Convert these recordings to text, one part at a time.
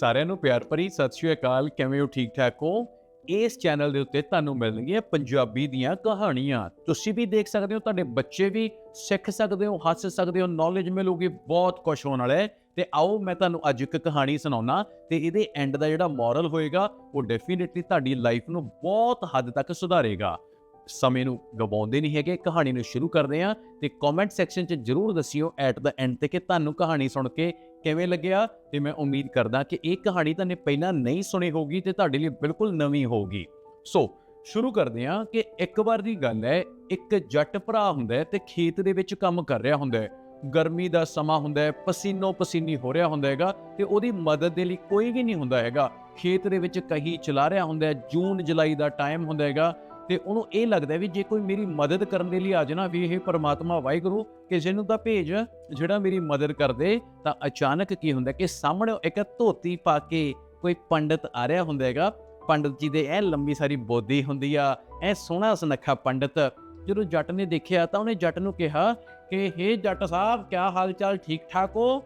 ਸਾਰਿਆਂ ਨੂੰ ਪਿਆਰ ਭਰੀ। ਸਤਿ ਸ਼੍ਰੀ ਅਕਾਲ, ਕਿਵੇਂ ਹੋ? ਠੀਕ ਠਾਕ ਹੋ? ਇਸ ਚੈਨਲ ਦੇ ਉੱਤੇ ਤੁਹਾਨੂੰ ਮਿਲਣਗੀਆਂ ਪੰਜਾਬੀ ਦੀਆਂ ਕਹਾਣੀਆਂ। ਤੁਸੀਂ ਵੀ ਦੇਖ ਸਕਦੇ ਹੋ, ਤੁਹਾਡੇ ਬੱਚੇ ਵੀ ਸਿੱਖ ਸਕਦੇ ਹੋ, ਹੱਸ ਸਕਦੇ ਹੋ ਨੌਲੇਜ ਮਿਲੂਗੀ, ਬਹੁਤ ਕੁਝ ਹੋਣ ਵਾਲਾ। ਹੈ ਤੇ ਆਓ, ਮੈਂ ਤੁਹਾਨੂੰ ਅੱਜ ਇੱਕ ਕਹਾਣੀ ਸੁਣਾਉਣਾ। ਤੇ ਇਹਦੇ ਐਂਡ ਦਾ ਜਿਹੜਾ ਮੋਰਲ ਹੋਏਗਾ, ਉਹ ਡੈਫੀਨਿਟਲੀ ਤੁਹਾਡੀ ਲਾਈਫ ਨੂੰ ਬਹੁਤ ਹੱਦ ਤੱਕ ਸੁਧਾਰੇਗਾ। ਸਮੇਂ ਨੂੰ ਗਵਾਉਂਦੇ ਨਹੀਂ ਹੈਗੇ, ਕਹਾਣੀ ਨੂੰ ਸ਼ੁਰੂ ਕਰਦੇ ਹਾਂ। ਤੇ ਕਮੈਂਟ ਸੈਕਸ਼ਨ 'ਚ ਜਰੂਰ ਦੱਸਿਓ ਐਟ ਦਾ ਐਂਡ ਤੇ ਕਿ ਤੁਹਾਨੂੰ ਕਹਾਣੀ ਸੁਣ ਕੇ ਕਿਵੇਂ ਲੱਗਿਆ? ਤੇ ਮੈਂ ਉਮੀਦ ਕਰਦਾ ਕਿ ਇਹ ਕਹਾਣੀ ਤੁਹਾਨੂੰ ਪਹਿਲਾਂ ਨਹੀਂ ਸੁਣੀ ਹੋਊਗੀ ਤੇ ਤੁਹਾਡੇ ਲਈ ਬਿਲਕੁਲ ਨਵੀਂ ਹੋਊਗੀ। ਸੋ, ਸ਼ੁਰੂ ਕਰਦੇ ਹਾਂ ਕਿ ਇੱਕ ਵਾਰ ਦੀ ਗੱਲ ਹੈ, ਇੱਕ ਜੱਟ ਭਰਾ ਹੁੰਦਾ ਹੈ ਤੇ ਖੇਤ ਦੇ ਵਿੱਚ ਕੰਮ ਕਰ ਰਿਹਾ ਹੁੰਦਾ ਹੈ। ਗਰਮੀ ਦਾ ਸਮਾਂ ਹੁੰਦਾ ਹੈ ਪਸੀਨੋ ਪਸੀਨੀ ਹੋ ਰਿਹਾ ਹੁੰਦਾ ਹੈਗਾ ਤੇ ਉਹਦੀ ਮਦਦ ਦੇ ਲਈ ਕੋਈ ਵੀ ਨਹੀਂ ਹੁੰਦਾ ਹੈਗਾ। ਖੇਤ ਦੇ ਵਿੱਚ ਕਹੀ ਚਲਾ ਰਿਹਾ ਹੁੰਦਾ ਹੈ ਜੂਨ ਜੁਲਾਈ ਦਾ ਟਾਈਮ ਹੁੰਦਾ ਹੈਗਾ ਤੇ ਉਹਨੂੰ ਇਹ ਲੱਗਦਾ ਵੀ ਜੇ ਕੋਈ ਮੇਰੀ ਮਦਦ ਕਰਨ ਦੇ ਲਈ ਆ ਜਾਣਾ, ਵੀ ਇਹ ਪਰਮਾਤਮਾ ਵਾਹਿਗੁਰੂ ਕਿਸੇ ਨੂੰ ਤਾਂ ਭੇਜ, ਜਿਹੜਾ ਮੇਰੀ ਮਦਦ ਕਰਦੇ, ਤਾਂ ਅਚਾਨਕ ਕੀ ਹੁੰਦਾ ਕਿ ਸਾਹਮਣੇ ਇੱਕ ਧੋਤੀ ਪਾ ਕੇ ਕੋਈ ਪੰਡਤ ਆ ਰਿਹਾ ਹੁੰਦਾ ਹੈਗਾ। ਪੰਡਤ ਜੀ ਦੇ ਇਹ ਲੰਮੀ ਸਾਰੀ ਬੋਦੀ ਹੁੰਦੀ ਆ, ਇਹ ਸੋਹਣਾ ਸੁਨੱਖਾ ਪੰਡਤ। ਜਦੋਂ ਜੱਟ ਨੇ ਦੇਖਿਆ ਤਾਂ ਉਹਨੇ ਜੱਟ ਨੂੰ ਕਿਹਾ ਕਿ, ਹੇ ਜੱਟ ਸਾਹਿਬ, ਕਿਆ ਹਾਲ ਚਾਲ ਠੀਕ ਠਾਕ ਹੋ?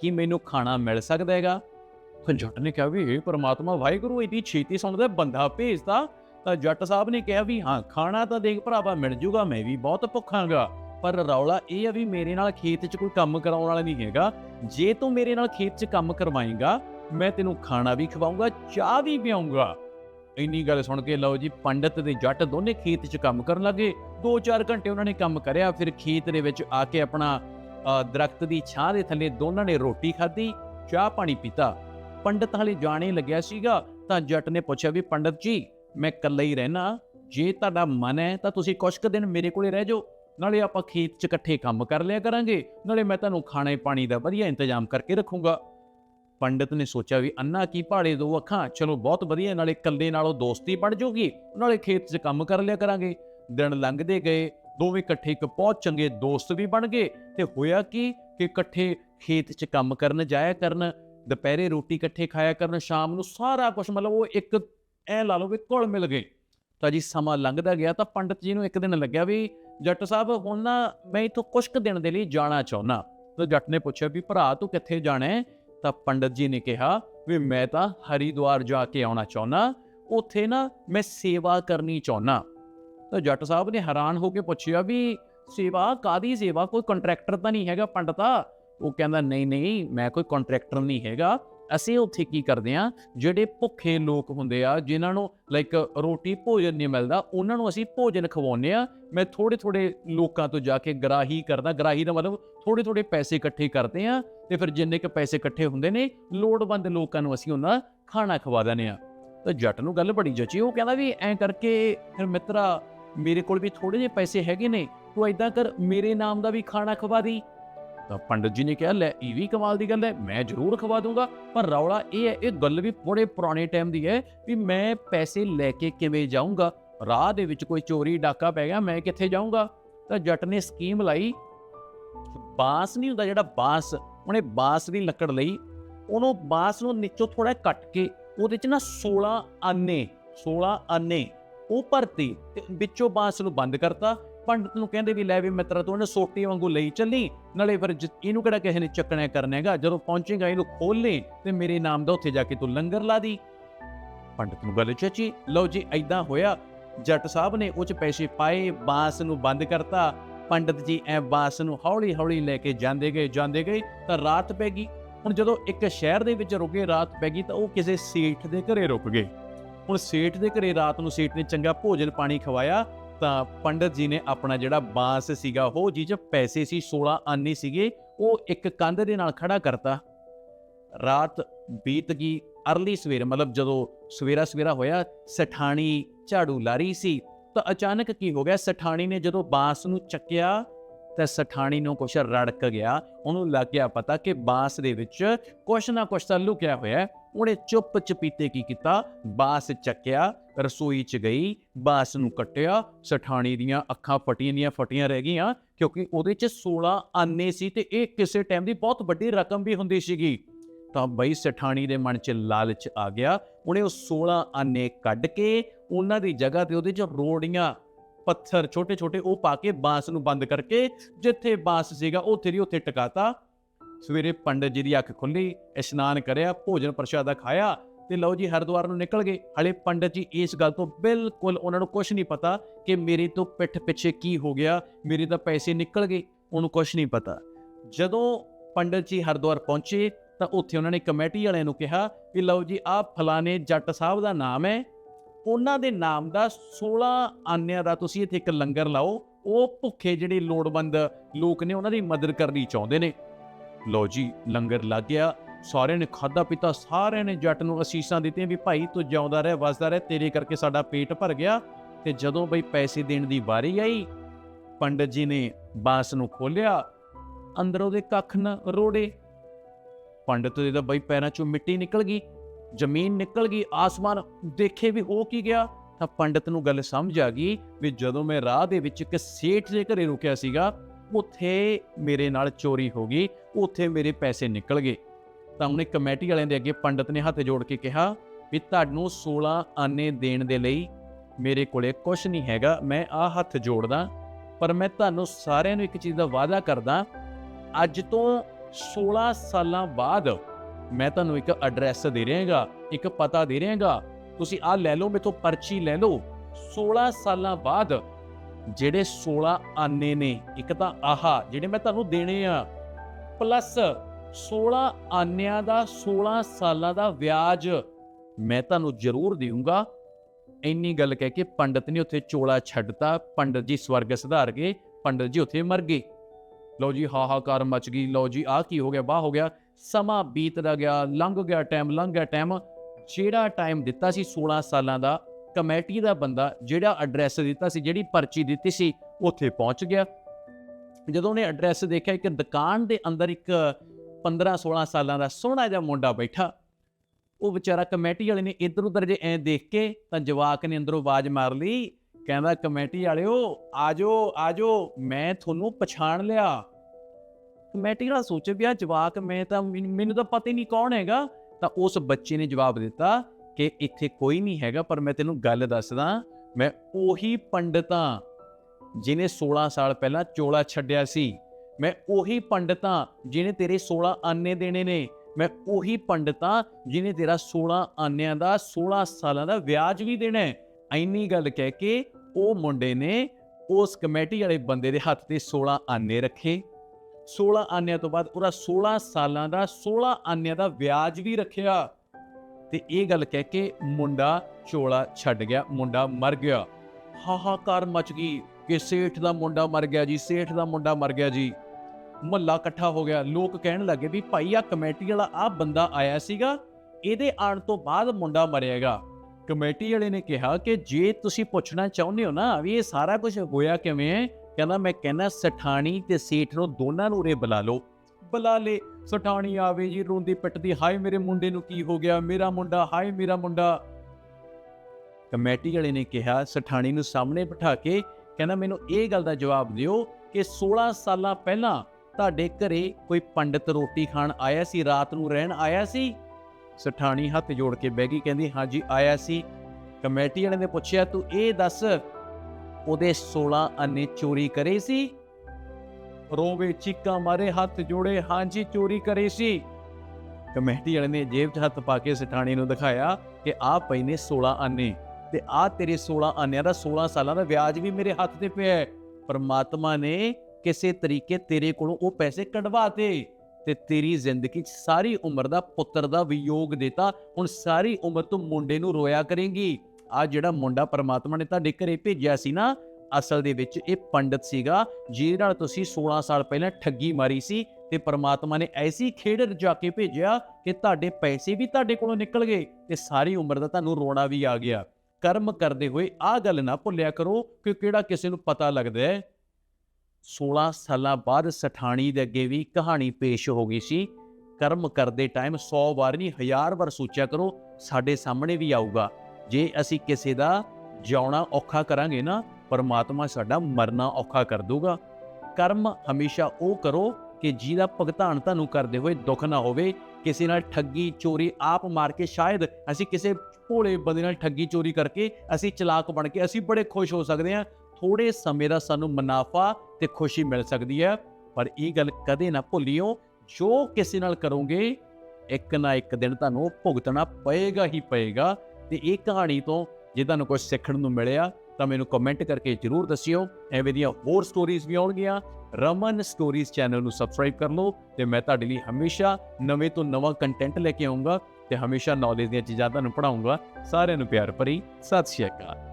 ਕੀ ਮੈਨੂੰ ਖਾਣਾ ਮਿਲ ਸਕਦਾ ਹੈਗਾ? ਤਾਂ ਜੱਟ ਨੇ ਕਿਹਾ ਵੀ ਇਹ ਪਰਮਾਤਮਾ, ਵਾਹਿਗੁਰੂ ਇੰਨੀ ਛੇਤੀ ਸੁਣਦਾ ਬੰਦਾ ਭੇਜਦਾ। ਤਾਂ ਜੱਟ ਸਾਹਿਬ ਨੇ ਕਿਹਾ ਵੀ ਹਾਂ ਖਾਣਾ ਤਾਂ ਦੇਖ ਭਰਾਵਾ ਮਿਲ ਜੂਗਾ ਮੈਂ ਵੀ ਬਹੁਤ ਭੁੱਖਾਂਗਾ। ਪਰ ਰੌਲਾ ਇਹ ਆ ਵੀ ਮੇਰੇ ਨਾਲ ਖੇਤ 'ਚ ਕੋਈ ਕੰਮ ਕਰਾਉਣ ਵਾਲਾ ਨਹੀਂ ਹੈਗਾ। ਜੇ ਤੂੰ ਮੇਰੇ ਨਾਲ ਖੇਤ 'ਚ ਕੰਮ ਕਰਵਾਏਂਗਾ ਮੈਂ ਤੈਨੂੰ ਖਾਣਾ ਵੀ ਖਵਾਉਂਗਾ ਚਾਹ ਵੀ ਪਿਆਉਂਗਾ ਇੰਨੀ ਗੱਲ ਸੁਣ ਕੇ ਲਓ ਜੀ ਪੰਡਤ ਤੇ ਜੱਟ ਦੋਨੇ ਖੇਤ 'ਚ ਕੰਮ ਕਰਨ ਲੱਗੇ। 2-4 ਘੰਟੇ ਉਹਨਾਂ ਨੇ ਕੰਮ ਕਰਿਆ ਫਿਰ ਖੇਤ ਦੇ ਵਿੱਚ ਆ ਕੇ ਆਪਣਾ ਅ, ਦਰਖਤ ਦੀ ਛਾਂ ਦੇ ਥੱਲੇ ਦੋਨਾਂ ਨੇ ਰੋਟੀ ਖਾਧੀ ਚਾਹ ਪਾਣੀ ਪੀਤਾ। ਪੰਡਤ ਹਲੇ ਜਾਣੇ ਲੱਗਿਆ ਸੀਗਾ ਤਾਂ ਜੱਟ ਨੇ ਪੁੱਛਿਆ ਵੀ ਪੰਡਤ ਜੀ ਮੈਂ ਇਕੱਲਾ ਹੀ ਰਹਿਣਾ, ਜੇ ਤੁਹਾਡਾ ਮਨ ਹੈ ਤਾਂ ਤੁਸੀਂ ਕੁਝ ਕੁ ਦਿਨ ਮੇਰੇ ਕੋਲੇ ਰਹਿ ਜਾਓ, ਨਾਲੇ ਆਪਾਂ ਖੇਤ 'ਚ ਇਕੱਠੇ ਕੰਮ ਕਰ ਲਿਆ ਕਰਾਂਗੇ, ਨਾਲੇ ਮੈਂ ਤੁਹਾਨੂੰ ਖਾਣੇ ਪਾਣੀ ਦਾ ਵਧੀਆ ਇੰਤਜ਼ਾਮ ਕਰਕੇ ਰੱਖੂੰਗਾ। ਪੰਡਤ ਨੇ ਸੋਚਿਆ ਵੀ ਅੰਨਾ ਕੀ ਭਾੜੇ ਦੋ ਅੱਖਾਂ, ਚਲੋ ਬਹੁਤ ਵਧੀਆ, ਨਾਲੇ ਇਕੱਲੇ ਨਾਲੋਂ ਦੋਸਤੀ ਬਣ ਜਾਊਗੀ ਨਾਲੇ ਖੇਤ 'ਚ ਕੰਮ ਕਰ ਲਿਆ ਕਰਾਂਗੇ। ਦਿਨ ਲੰਘਦੇ ਗਏ, ਦੋਵੇਂ ਇਕੱਠੇ ਇੱਕ ਬਹੁਤ ਚੰਗੇ ਦੋਸਤ ਵੀ ਬਣ ਗਏ, ਤੇ ਹੋਇਆ ਕੀ ਕਿ ਇਕੱਠੇ ਖੇਤ 'ਚ ਕੰਮ ਕਰਨ ਜਾਇਆ ਕਰਨ, ਦੁਪਹਿਰੇ ਰੋਟੀ ਇਕੱਠੇ ਖਾਇਆ ਕਰਨ, ਸ਼ਾਮ ਨੂੰ ਸਾਰਾ ਕੁਝ ਮਤਲਬ ਉਹ ਇੱਕ ਐ ਲਾ ਲਓ ਵੀ ਘੁਲ ਮਿਲ ਗਏ। ਤਾਂ ਜੀ ਸਮਾਂ ਲੰਘਦਾ ਗਿਆ ਤਾਂ ਪੰਡਤ ਜੀ ਨੂੰ ਇੱਕ ਦਿਨ ਲੱਗਿਆ ਵੀ ਜੱਟ ਸਾਹਿਬ, ਹੁਣ ਨਾ ਮੈਂ ਇਥੋਂ ਕੁਝ ਕੁ ਦਿਨ ਦੇ ਲਈ ਜਾਣਾ ਚਾਹੁੰਦਾ। ਤਾਂ ਜੱਟ ਨੇ ਪੁੱਛਿਆ ਵੀ ਭਰਾ ਤੂੰ ਕਿੱਥੇ ਜਾਣਾ ਹੈ? ਤਾਂ ਪੰਡਤ ਜੀ ਨੇ ਕਿਹਾ ਵੀ ਮੈਂ ਤਾਂ ਹਰੀਦੁਆਰ ਜਾ ਕੇ ਆਉਣਾ ਚਾਹੁੰਦਾ, ਉੱਥੇ ਨਾ ਮੈਂ ਸੇਵਾ ਕਰਨੀ ਚਾਹੁੰਦਾ। ਤਾਂ ਜੱਟ ਸਾਹਿਬ ਨੇ ਹੈਰਾਨ ਹੋ ਕੇ ਪੁੱਛਿਆ ਵੀ ਸੇਵਾ ਕਾਦੀ ਸੇਵਾ? ਕੋਈ ਕੰਟਰੈਕਟਰ ਤਾਂ ਨਹੀਂ ਹੈਗਾ ਪੰਡਤਾ? ਉਹ ਕਹਿੰਦਾ, ਨਹੀਂ ਨਹੀਂ, ਮੈਂ ਕੋਈ ਕੰਟਰੈਕਟਰ ਨਹੀਂ ਹੈਗਾ। ਅਸੀਂ ਉੱਥੇ ਕੀ ਕਰਦੇ ਆ ਜਿਹੜੇ ਭੁੱਖੇ ਲੋਕ ਹੁੰਦੇ ਆ, ਜਿਨ੍ਹਾਂ ਨੂੰ ਲਾਈਕ ਰੋਟੀ ਭੋਜਨ ਨਹੀਂ ਮਿਲਦਾ, ਉਹਨਾਂ ਨੂੰ ਅਸੀਂ ਭੋਜਨ ਖਵਾਉਂਦੇ ਆ ਮੈਂ ਥੋੜੇ ਥੋੜੇ ਲੋਕਾਂ ਤੋਂ ਜਾ ਕੇ ਗਰਾਹੀ ਕਰਦਾ, ਗਰਾਹੀ ਦਾ ਮਤਲਬ ਥੋੜੇ ਥੋੜੇ ਪੈਸੇ ਇਕੱਠੇ ਕਰਦੇ ਆ ਤੇ ਫਿਰ ਜਿੰਨੇ ਕ ਪੈਸੇ ਇਕੱਠੇ ਹੁੰਦੇ ਨੇ, ਲੋੜਵੰਦ ਲੋਕਾਂ ਨੂੰ ਅਸੀਂ ਉਹਨਾਂ ਖਾਣਾ ਖਵਾ ਦਿੰਦੇ ਆ ਤਾਂ ਜੱਟ ਨੂੰ ਗੱਲ ਬੜੀ ਜਚੀ, ਉਹ ਕਹਿੰਦਾ ਵੀ ਐਂ ਕਰਕੇ ਫਿਰ ਮਿੱਤਰਾ, ਮੇਰੇ ਕੋਲ ਵੀ ਥੋੜੇ ਜਿਹੇ ਪੈਸੇ ਹੈਗੇ ਨੇ, ਤੂੰ ਐਦਾਂ ਕਰ, ਮੇਰੇ ਨਾਮ ਦਾ ਵੀ ਖਾਣਾ ਖਵਾ ਦੀ। ਤਾਂ ਪੰਡਤ ਜੀ ਨੇ ਕਿਹਾ, ਲੈ, ਇਹ ਵੀ ਕਮਾਲ ਦੀ ਗੱਲ ਹੈ, ਮੈਂ ਜ਼ਰੂਰ ਖਵਾ ਦੂੰਗਾ ਪਰ ਰੌਲਾ ਇਹ ਹੈ, ਇਹ ਗੱਲ ਵੀ ਬੜੇ ਪੁਰਾਣੇ ਟਾਈਮ ਦੀ ਹੈ ਵੀ ਮੈਂ ਪੈਸੇ ਲੈ ਕੇ ਕਿਵੇਂ ਜਾਊਂਗਾ? ਰਾਹ ਦੇ ਵਿੱਚ ਕੋਈ ਚੋਰੀ ਡਾਕਾ ਪੈ ਗਿਆ, ਮੈਂ ਕਿੱਥੇ ਜਾਊਂਗਾ? ਤਾਂ ਜੱਟ ਨੇ ਸਕੀਮ ਲਾਈ। ਬਾਂਸ ਨਹੀਂ ਹੁੰਦਾ ਜਿਹੜਾ ਬਾਂਸ, ਉਹਨੇ ਬਾਂਸ ਦੀ ਲੱਕੜ ਲਈ, ਉਹਨੂੰ ਬਾਂਸ ਨੂੰ ਨੀਚੋਂ ਥੋੜਾ ਕੱਟ ਕੇ ਉਹਦੇ ਚ ਨਾ 16 ਆਨੇ 16 ਆਨੇ ਉਹ ਭਰਤੀ ਤੇ ਵਿੱਚੋਂ ਬਾਂਸ ਨੂੰ ਬੰਦ ਕਰਤਾ। ਪੰਡਤ ਨੂੰ ਕਹਿੰਦੇ ਵੀ ਲੈ ਵੀ ਮਿੱਤਰਾ, ਤੂੰ ਇਹਨੇ ਸੋਟੀ ਵਾਂਗੂ ਲਈ ਚੱਲੀ, ਨਾਲੇ ਫਿਰ ਇਹਨੂੰ ਕਿਹੜਾ ਕਿਸੇ ਨੇ ਚੱਕਣਾ ਕਰਨਾ ਹੈਗਾ? ਜਦੋਂ ਪਹੁੰਚੇਗਾ, ਇਹਨੂੰ ਖੋਲ ਲੈ ਤੇ ਮੇਰੇ ਨਾਮ ਦਾ ਉੱਥੇ ਜਾ ਕੇ ਤੂੰ ਲੰਗਰ ਲਾ ਦੀ। ਪੰਡਤ ਨੂੰ ਗੱਲ ਚਾਚੀ, ਲਓ ਜੀ ਐਦਾਂ ਹੋਇਆ। ਜੱਟ ਸਾਹਿਬ ਨੇ ਉਹ ਚ ਪੈਸੇ ਪਾਏ, ਬਾਂਸ ਨੂੰ ਬੰਦ ਕਰਤਾ। ਪੰਡਤ ਜੀ ਐ ਬਾਂਸ ਨੂੰ ਹੌਲੀ ਹੌਲੀ ਲੈ ਕੇ ਜਾਂਦੇ ਗਏ ਜਾਂਦੇ ਗਏ, ਤਾਂ ਰਾਤ ਪੈ ਗਈ। ਹੁਣ ਜਦੋਂ ਇੱਕ ਸ਼ਹਿਰ ਦੇ ਵਿੱਚ ਰੁਕੇ, ਰਾਤ ਪੈ ਗਈ ਤਾਂ ਉਹ ਕਿਸੇ ਸੇਠ ਦੇ ਘਰੇ ਰੁਕ ਗਏ। ਹੁਣ ਸੇਠ ਦੇ ਘਰੇ ਰਾਤ ਨੂੰ ਸੇਠ ਨੇ ਚੰਗਾ ਭੋਜਨ ਪਾਣੀ ਖਵਾਇਆ। ਤਾਂ ਪੰਡਤ ਜੀ ਨੇ ਆਪਣਾ ਜਿਹੜਾ ਬਾਂਸ ਸੀਗਾ, ਉਹ ਜਿਹ 'ਚ ਪੈਸੇ ਸੀ 16 ਆਨੇ ਸੀਗੇ, ਉਹ ਇੱਕ ਕੰਧ ਦੇ ਨਾਲ ਖੜਾ ਕਰਤਾ ਰਾਤ ਬੀਤ ਗਈ, ਅਰਲੀ ਸਵੇਰ, ਮਤਲਬ ਜਦੋਂ ਸਵੇਰਾ ਸਵੇਰਾ ਹੋਇਆ, ਸਠਾਣੀ ਝਾੜੂ ਲਾਰੀ ਸੀ, ਤਾਂ ਅਚਾਨਕ ਕੀ ਹੋ ਗਿਆ, ਸਠਾਣੀ ਨੇ ਜਦੋਂ ਬਾਂਸ ਨੂੰ ਚੱਕਿਆ, ਤਾਂ ਸਠਾਣੀ ਨੂੰ ਕੁਛ ਰੜਕ ਗਿਆ, ਉਹਨੂੰ ਲੱਗ ਗਿਆ ਪਤਾ ਕਿ ਬਾਂਸ ਦੇ ਵਿੱਚ ਕੁਛ ਨਾ ਕੁਛ ਤਾਂ ਲੁਕਿਆ ਹੋਇਆ ਹੈ। ਉਹਨੇ ਚੁੱਪ ਚਪੀਤੇ ਕੀ ਕੀਤਾ? ਬਾਂਸ ਚੱਕਿਆ, ਰਸੋਈ 'ਚ ਗਈ, ਬਾਂਸ ਨੂੰ ਕੱਟਿਆ, ਸਠਾਣੀ ਦੀਆਂ ਅੱਖਾਂ ਫਟੀਆਂ ਦੀਆਂ ਫਟੀਆਂ ਰਹਿ ਗਈਆਂ, ਕਿਉਂਕਿ ਉਹਦੇ 'ਚ 16 ਆਨੇ ਸੀ ਤੇ ਇਹ ਕਿਸੇ ਟਾਈਮ ਦੀ ਬਹੁਤ ਵੱਡੀ ਰਕਮ ਵੀ ਹੁੰਦੀ ਸੀਗੀ। ਤਾਂ ਬਈ ਸਠਾਣੀ ਦੇ ਮਨ 'ਚ ਲਾਲਚ ਆ ਗਿਆ, ਉਹਨੇ ਉਹ 16 ਆਨੇ ਕੱਢ ਕੇ ਉਹਨਾਂ ਦੀ ਜਗ੍ਹਾ ਤੇ ਉਹਦੇ 'ਚ ਰੋੜੀਆਂ, ਪੱਥਰ ਛੋਟੇ ਛੋਟੇ ਉਹ ਪਾ ਕੇ ਬਾਂਸ ਨੂੰ ਬੰਦ ਕਰਕੇ ਜਿੱਥੇ ਬਾਂਸ ਸੀਗਾ ਉੱਥੇ ਦੀ ਉੱਥੇ ਟਿਕਾਤਾ। ਸਵੇਰੇ ਪੰਡਤ ਜੀ ਦੀ ਅੱਖ ਖੁੱਲੀ ਇਸ਼ਨਾਨ ਕਰਿਆ, ਭੋਜਨ ਪ੍ਰਸ਼ਾਦਾ ਖਾਇਆ ਤੇ ਲਓ ਜੀ ਹਰਿਦੁਆਰ ਨੂੰ ਨਿਕਲ ਗਏ। ਹਲੇ ਪੰਡਤ ਜੀ ਇਸ ਗੱਲ ਤੋਂ ਬਿਲਕੁਲ ਉਹਨਾਂ ਨੂੰ ਕੁਝ ਨਹੀਂ ਪਤਾ ਕਿ ਮੇਰੇ ਤੋਂ ਪਿੱਠ ਪਿੱਛੇ ਕੀ ਹੋ ਗਿਆ, ਮੇਰੇ ਤਾਂ ਪੈਸੇ ਨਿਕਲ ਗਏ, ਉਹਨੂੰ ਕੁਝ ਨਹੀਂ ਪਤਾ। ਜਦੋਂ ਪੰਡਤ ਜੀ ਹਰਿਦੁਆਰ ਪਹੁੰਚੇ ਤਾਂ ਉੱਥੇ ਉਹਨਾਂ ਨੇ ਕਮੇਟੀ ਵਾਲਿਆਂ ਨੂੰ ਕਿਹਾ ਕਿ ਲਓ ਜੀ ਆਹ ਫਲਾਣੇ ਜੱਟ ਸਾਹਿਬ ਦਾ ਨਾਮ ਹੈ, ਉਹਨਾਂ ਦੇ ਨਾਮ ਦਾ 16 ਆਨਿਆਂ ਦਾ ਤੁਸੀਂ ਇੱਥੇ ਇੱਕ ਲੰਗਰ ਲਾਓ, ਉਹ ਭੁੱਖੇ ਜਿਹੜੇ ਲੋੜਵੰਦ ਲੋਕ ਨੇ ਉਹਨਾਂ ਦੀ ਮਦਦ ਕਰਨੀ ਚਾਹੁੰਦੇ ਨੇ। ਲਓ ਜੀ, ਲੰਗਰ ਲੱਗ ਗਿਆ। ਸਾਰਿਆਂ ਨੇ ਖਾਦਾ ਪੀਤਾ, ਸਾਰਿਆਂ ਨੇ ਜੱਟ ਨੂੰ ਅਸੀਸਾਂ ਦਿੱਤੀਆਂ ਵੀ ਭਾਈ ਤੂੰ ਜਿਉਂਦਾ ਰਹਿ, ਵਸਦਾ ਰਹਿ, ਤੇਰੇ ਕਰਕੇ ਸਾਡਾ ਪੇਟ ਭਰ ਗਿਆ। ਤੇ ਜਦੋਂ ਬਈ ਪੈਸੇ ਦੇਣ ਦੀ ਵਾਰੀ ਆਈ, ਪੰਡਤ ਜੀ ਨੇ ਬਾਂਸ ਨੂੰ ਖੋਲਿਆ ਅੰਦਰ ਉਹਦੇ ਕੱਖ ਨਾ ਰੋੜੇ। ਪੰਡਤ ਦੇ ਤਾਂ ਬਈ ਪੈਰਾਂ ਚੋਂ ਮਿੱਟੀ ਨਿਕਲ ਗਈ, ਜ਼ਮੀਨ ਨਿਕਲ ਗਈ, ਆਸਮਾਨ ਦੇਖੇ ਵੀ ਹੋ ਕੀ ਗਿਆ। ਤਾਂ ਪੰਡਤ ਨੂੰ ਗੱਲ ਸਮਝ ਆ ਗਈ ਵੀ ਜਦੋਂ ਮੈਂ ਰਾਹ ਦੇ ਵਿੱਚ ਇੱਕ ਸੇਠ ਦੇ ਘਰੇ ਰੁਕਿਆ ਸੀਗਾ, ਉੱਥੇ ਮੇਰੇ ਨਾਲ ਚੋਰੀ ਹੋ ਗਈ। ਉੱਥੇ ਮੇਰੇ ਪੈਸੇ ਨਿਕਲ ਗਏ। ਤਾਂ ਉਹਨੇ ਕਮੇਟੀ ਵਾਲਿਆਂ ਦੇ ਅੱਗੇ ਪੰਡਤ ਨੇ ਹੱਥ ਜੋੜ ਕੇ ਕਿਹਾ ਵੀ ਤੁਹਾਨੂੰ 16 ਆਨੇ ਦੇਣ ਦੇ ਲਈ ਮੇਰੇ ਕੋਲੇ ਕੁਝ ਨਹੀਂ ਹੈਗਾ, ਮੈਂ ਆ ਹੱਥ ਜੋੜਦਾ, ਪਰ ਮੈਂ ਤੁਹਾਨੂੰ ਸਾਰਿਆਂ ਨੂੰ ਇੱਕ ਚੀਜ਼ ਦਾ ਵਾਅਦਾ ਕਰਦਾ, ਅੱਜ ਤੋਂ 16 ਸਾਲਾਂ ਬਾਅਦ ਮੈਂ ਤੁਹਾਨੂੰ ਇੱਕ ਐਡਰੈਸ ਦੇ ਰਿਹਾਗਾ, ਇੱਕ ਪਤਾ ਦੇ ਰਿਹਾਗਾ, ਤੁਸੀਂ ਆ ਲੈ ਲਓ, ਮੇਥੋਂ ਪਰਚੀ ਲੈ ਲਓ। 16 ਸਾਲਾਂ ਬਾਅਦ ਜਿਹੜੇ 16 ਆਨੇ ਨੇ, ਇੱਕ ਤਾਂ ਆਹਾ ਜਿਹੜੇ ਮੈਂ ਤੁਹਾਨੂੰ ਦੇਣੇ ਆ ਪਲੱਸ 16 ਆਨਿਆਂ ਦਾ 16 ਸਾਲਾਂ ਦਾ ਵਿਆਜ ਮੈਂ ਤੁਹਾਨੂੰ ਜ਼ਰੂਰ ਦੇਵਾਂਗਾ ਇੰਨੀ ਗੱਲ ਕਹਿ ਕੇ ਪੰਡਤ ਨੇ ਉੱਥੇ ਚੋਲਾ ਛੱਡਤਾ। ਪੰਡਤ ਜੀ ਸਵਰਗ ਸੁਧਾਰ ਗਏ, ਪੰਡਤ ਜੀ ਉੱਥੇ ਮਰ ਗਏ। ਲਓ ਜੀ, ਹਾਹਾਕਾਰ ਮਚ ਗਈ। ਲਓ ਜੀ ਆ ਕੀ ਹੋ ਗਿਆ, ਵਾਹ ਹੋ ਗਿਆ। ਸਮਾਂ ਬੀਤਦਾ ਗਿਆ, ਲੰਘ ਗਿਆ ਟਾਈਮ, ਲੰਘ ਗਿਆ ਟਾਈਮ। ਜਿਹੜਾ ਟਾਈਮ ਦਿੱਤਾ ਸੀ 16 ਸਾਲਾਂ ਦਾ, ਕਮੇਟੀ ਦਾ ਬੰਦਾ ਜਿਹੜਾ ਐਡਰੈਸ ਦਿੱਤਾ ਸੀ, ਜਿਹੜੀ ਪਰਚੀ ਦਿੱਤੀ ਸੀ, ਉੱਥੇ ਪਹੁੰਚ ਗਿਆ। ਜਦੋਂ ਉਹਨੇ ਐਡਰੈਸ ਦੇਖਿਆ, ਇੱਕ ਦੁਕਾਨ ਦੇ ਅੰਦਰ ਇੱਕ 15 16 ਸਾਲਾਂ ਦਾ ਸੋਹਣਾ ਜਿਹਾ ਮੁੰਡਾ ਬੈਠਾ। ਉਹ ਵਿਚਾਰਾ ਕਮੇਟੀ ਵਾਲੇ ਨੇ ਇੱਧਰ ਉੱਧਰ ਜੇ ਐ ਦੇਖ ਕੇ ਤਾਂ ਜਵਾਕ ਨੇ ਅੰਦਰੋਂ ਆਵਾਜ਼ ਮਾਰ ਲਈ, ਕਹਿੰਦਾ, ਕਮੇਟੀ ਵਾਲਿਓ, ਆਜੋ ਆਜੋ, ਮੈਂ ਤੁਹਾਨੂੰ ਪਛਾਣ ਲਿਆ। ਕਮੇਟੀ ਵਾਲਾ ਸੋਚੇ ਵੀ ਆ ਜਵਾਕ, ਮੈਂ ਤਾਂ, ਮੈਨੂੰ ਤਾਂ ਪਤਾ ਹੀ ਨਹੀਂ ਕੌਣ ਹੈਗਾ। ਤਾਂ ਉਸ ਬੱਚੇ ਨੇ ਜਵਾਬ ਦਿੱਤਾ ਕਿ ਇੱਥੇ ਕੋਈ ਨਹੀਂ ਹੈਗਾ, ਪਰ ਮੈਂ ਤੈਨੂੰ ਗੱਲ ਦੱਸਦਾ, ਮੈਂ ਉਹੀ ਪੰਡਤਾਂ ਜਿਨੇ 16 ਸਾਲ ਪਹਿਲਾਂ ਚੋਲਾ ਛੱਡਿਆ ਸੀ, ਮੈਂ ਉਹੀ ਪੰਡਤਾਂ ਜਿਨੇ ਤੇਰੇ 16 ਆਨੇ ਦੇਣੇ ਨੇ, ਮੈਂ ਉਹੀ ਪੰਡਤਾਂ ਜਿਨੇ ਤੇਰਾ 16 ਆਨਿਆਂ ਦਾ 16 ਸਾਲਾਂ ਦਾ ਵਿਆਜ ਵੀ ਦੇਣਾ ਹੈ। ਐਨੀ ਗੱਲ ਕਹਿ ਕੇ ਉਹ ਮੁੰਡੇ ਨੇ ਉਸ ਕਮੇਟੀ ਵਾਲੇ ਬੰਦੇ ਦੇ ਹੱਥ ਤੇ 16 ਆਨੇ ਰੱਖੇ। 16 ਆਨਿਆਂ ਤੋਂ ਬਾਅਦ ਉਹਦਾ 16 ਸਾਲਾਂ ਦਾ 16 ਆਨਿਆਂ ਦਾ ਵਿਆਜ ਵੀ ਰੱਖਿਆ। ਤੇ ਇਹ ਗੱਲ ਕਹਿ ਕੇ ਮੁੰਡਾ ਚੋਲਾ ਛੱਡ ਗਿਆ, ਮੁੰਡਾ ਮਰ ਗਿਆ। ਹਾਹਾਕਾਰ ਮਚ ਗਈ। ਕਿ ਸੇਠ ਦਾ ਮੁੰਡਾ ਮਰ ਗਿਆ ਜੀ, ਸੇਠ ਦਾ ਮੁੰਡਾ ਮਰ ਗਿਆ ਜੀ। ਮਹੱਲਾ ਇਕੱਠਾ ਹੋ ਗਿਆ। ਲੋਕ ਕਹਿਣ ਲੱਗੇ ਵੀ ਭਾਈ ਆ ਕਮੇਟੀ ਵਾਲਾ ਆ ਬੰਦਾ ਆਇਆ ਸੀਗਾ, ਇਹਦੇ ਆਉਣ ਤੋਂ ਬਾਅਦ ਮੁੰਡਾ ਮਰਿਆਗਾ ਕਮੇਟੀ ਵਾਲੇ ਨੇ ਕਿਹਾ ਕਿ ਜੇ ਤੁਸੀਂ ਪੁੱਛਣਾ ਚਾਹੁੰਦੇ ਹੋ ਨਾ ਵੀ ਇਹ ਸਾਰਾ ਕੁਝ ਹੋਇਆ ਕਿਵੇਂ ਕਹਿੰਦਾ ਮੈਂ ਕਹਿੰਦਾ ਸਠਾਣੀ ਤੇ ਸੇਠ ਨੂੰ ਦੋਨਾਂ ਨੂੰ ਰੇ ਬੁਲਾ ਲਓ। ਬੁਲਾ ਲੇ ਸਠਾਣੀ ਆਵੇ ਜੀ, ਰੋਂਦੀ ਪਿੱਟਦੀ, ਹਾਏ ਮੇਰੇ ਮੁੰਡੇ ਨੂੰ ਕੀ ਹੋ ਗਿਆ, ਮੇਰਾ ਮੁੰਡਾ, ਹਾਏ ਮੇਰਾ ਮੁੰਡਾ। ਕਮੇਟੀ ਵਾਲੇ ਨੇ ਕਿਹਾ, ਸਠਾਣੀ ਨੂੰ ਸਾਹਮਣੇ ਬਿਠਾ ਕੇ ਕਹਿੰਦਾ, ਮੈਨੂੰ ਇਹ ਗੱਲ ਦਾ ਜਵਾਬ ਦਿਓ ਕਿ 16 ਸਾਲਾਂ ਪਹਿਲਾਂ ਤੁਹਾਡੇ ਘਰੇ ਕੋਈ ਪੰਡਤ ਰੋਟੀ ਖਾਣ ਆਇਆ ਸੀ, ਰਾਤ ਨੂੰ ਰਹਿਣ ਆਇਆ ਸੀ? ਸਠਾਣੀ ਹੱਥ ਜੋੜ ਕੇ ਬਹਿ ਗਈ, ਕਹਿੰਦੀ, ਹਾਂਜੀ, ਆਇਆ ਸੀ। ਕਮੇਟੀ ਵਾਲੇ ਨੇ ਪੁੱਛਿਆ, ਤੂੰ ਇਹ ਦੱਸ, ਉਹਦੇ 16 ਅੰਨੇ ਚੋਰੀ ਕਰੇ ਸੀ? ਰੋਵੇ ਚੀਕਾਂ ਮਾਰੇ, ਹੱਥ ਜੋੜੇ, ਹਾਂਜੀ, ਚੋਰੀ ਕਰੇ ਸੀ। ਕਮੇਟੀ ਵਾਲੇ ਨੇ ਜੇਬ 'ਚ ਹੱਥ ਪਾ ਕੇ ਸਠਾਣੀ ਨੂੰ ਦਿਖਾਇਆ ਕਿ ਆਹ ਪਈ ਨੇ 16 ਅੰਨੇ। ਤੇ ਆਹ ਤੇਰੇ 16 ਆਨਿਆਂ ਦਾ 16 ਸਾਲਾਂ ਦਾ ਵਿਆਜ ਵੀ ਮੇਰੇ ਹੱਥ ਤੇ ਪਿਆ ਹੈ। ਪਰਮਾਤਮਾ ਨੇ ਕਿਸੇ ਤਰੀਕੇ ਤੇਰੇ ਕੋਲੋਂ ਉਹ ਪੈਸੇ ਕਢਵਾਤੇ ਤੇ ਤੇਰੀ ਜ਼ਿੰਦਗੀ 'ਚ ਸਾਰੀ ਉਮਰ ਦਾ ਪੁੱਤਰ ਦਾ ਵਿਯੋਗ ਦਿੱਤਾ। ਹੁਣ ਸਾਰੀ ਉਮਰ ਤੂੰ ਮੁੰਡੇ ਨੂੰ ਰੋਇਆ ਕਰੇਂਗੀ। ਆ ਜਿਹੜਾ ਮੁੰਡਾ ਪਰਮਾਤਮਾ ਨੇ ਤੁਹਾਡੇ ਘਰੇ ਭੇਜਿਆ ਸੀ ਨਾ, ਅਸਲ ਦੇ ਵਿੱਚ ਇਹ ਪੰਡਤ ਸੀਗਾ, ਜਿਹਦੇ ਨਾਲ ਤੁਸੀਂ 16 ਸਾਲ ਪਹਿਲਾਂ ਠੱਗੀ ਮਾਰੀ ਸੀ ਤੇ ਪਰਮਾਤਮਾ ਨੇ ਐਸੀ ਖੇਡ ਰਚਾ ਕੇ ਭੇਜਿਆ ਕਿ ਤੁਹਾਡੇ ਪੈਸੇ ਵੀ ਤੁਹਾਡੇ ਕੋਲੋਂ ਨਿਕਲ ਗਏ ਤੇ ਸਾਰੀ ਉਮਰ ਦਾ ਤੁਹਾਨੂੰ ਰੋਣਾ ਵੀ ਆ ਗਿਆ। ਕਰਮ ਕਰਦੇ ਹੋਏ ਆਹ ਗੱਲ ਨਾ ਭੁੱਲਿਆ ਕਰੋ ਕਿ ਕਿਹੜਾ ਕਿਸੇ ਨੂੰ ਪਤਾ ਲੱਗਦਾ ਹੈ। 16 ਸਾਲਾਂ ਬਾਅਦ ਸਠਾਣੀ ਦੇ ਅੱਗੇ ਵੀ ਕਹਾਣੀ ਪੇਸ਼ ਹੋ ਗਈ ਸੀ। ਕਰਮ ਕਰਦੇ ਟਾਈਮ 100 ਵਾਰ ਨਹੀਂ, ਹਜ਼ਾਰ ਵਾਰ ਸੋਚਿਆ ਕਰੋ, ਸਾਡੇ ਸਾਹਮਣੇ ਵੀ ਆਊਗਾ। ਜੇ ਅਸੀਂ ਕਿਸੇ ਦਾ ਜਿਉਣਾ ਔਖਾ ਕਰਾਂਗੇ ਨਾ, ਪਰਮਾਤਮਾ ਸਾਡਾ ਮਰਨਾ ਔਖਾ ਕਰ ਦੂਗਾ ਕਰਮ ਹਮੇਸ਼ਾ ਉਹ ਕਰੋ ਕਿ ਜਿਹਦਾ ਭੁਗਤਾਨ ਤੁਹਾਨੂੰ ਕਰਦੇ ਹੋਏ ਦੁੱਖ ਨਾ ਹੋਵੇ, ਕਿਸੇ ਨਾਲ ਠੱਗੀ ਚੋਰੀ ਆਪ ਮਾਰ ਕੇ ਸ਼ਾਇਦ ਅਸੀਂ ਕਿਸੇ ਭੋਲੇ ਬੰਦੇ ਨਾਲ ਠੱਗੀ ਚੋਰੀ ਕਰਕੇ ਅਸੀਂ ਚਲਾਕ ਬਣ ਕੇ ਅਸੀਂ ਬੜੇ ਖੁਸ਼ ਹੋ ਸਕਦੇ ਹਾਂ। ਥੋੜੇ ਸਮੇਂ ਦਾ ਸਾਨੂੰ ਮੁਨਾਫਾ ਤੇ ਖੁਸ਼ੀ ਮਿਲ ਸਕਦੀ ਹੈ। ਪਰ ਇਹ ਗੱਲ ਕਦੇ ਨਾ ਭੁੱਲਿਓ, ਜੋ ਕਿਸੇ ਨਾਲ ਕਰੋਗੇ, ਇੱਕ ਨਾ ਇੱਕ ਦਿਨ ਤੁਹਾਨੂੰ ਭੁਗਤਣਾ ਪਏਗਾ ਹੀ ਪਏਗਾ। ਤੇ ਇਹ ਕਹਾਣੀ ਤੋਂ ਜੇ ਤੁਹਾਨੂੰ ਕੁਝ ਸਿੱਖਣ ਨੂੰ ਮਿਲਿਆ, ਤਾਂ ਮੈਨੂੰ ਕਮੈਂਟ ਕਰਕੇ ਜਰੂਰ ਦੱਸਿਓ। ਐਵੇਂ ਦੀਆਂ ਹੋਰ ਸਟੋਰੀਜ਼ ਵੀ ਆਉਣਗੀਆਂ। ਰਮਨ ਸਟੋਰੀਜ਼ ਚੈਨਲ ਨੂੰ ਸਬਸਕ੍ਰਾਈਬ ਕਰ ਲਓ ਤੇ ਮੈਂ ਤੁਹਾਡੇ ਲਈ ਹਮੇਸ਼ਾ ਨਵੇਂ ਤੋਂ ਨਵਾਂ ਕੰਟੈਂਟ ਲੈ ਕੇ ਆਉਂਗਾ ਤੇ ਹਮੇਸ਼ਾ ਨੌਲੇਜ ਦੀਆਂ ਚੀਜ਼ਾਂ ਤੁਹਾਨੂੰ ਪੜਾਉਂਗਾ ਸਾਰਿਆਂ ਨੂੰ ਪਿਆਰ ਭਰੀ। ਸਤਿ ਸ਼੍ਰੀ ਅਕਾਲ।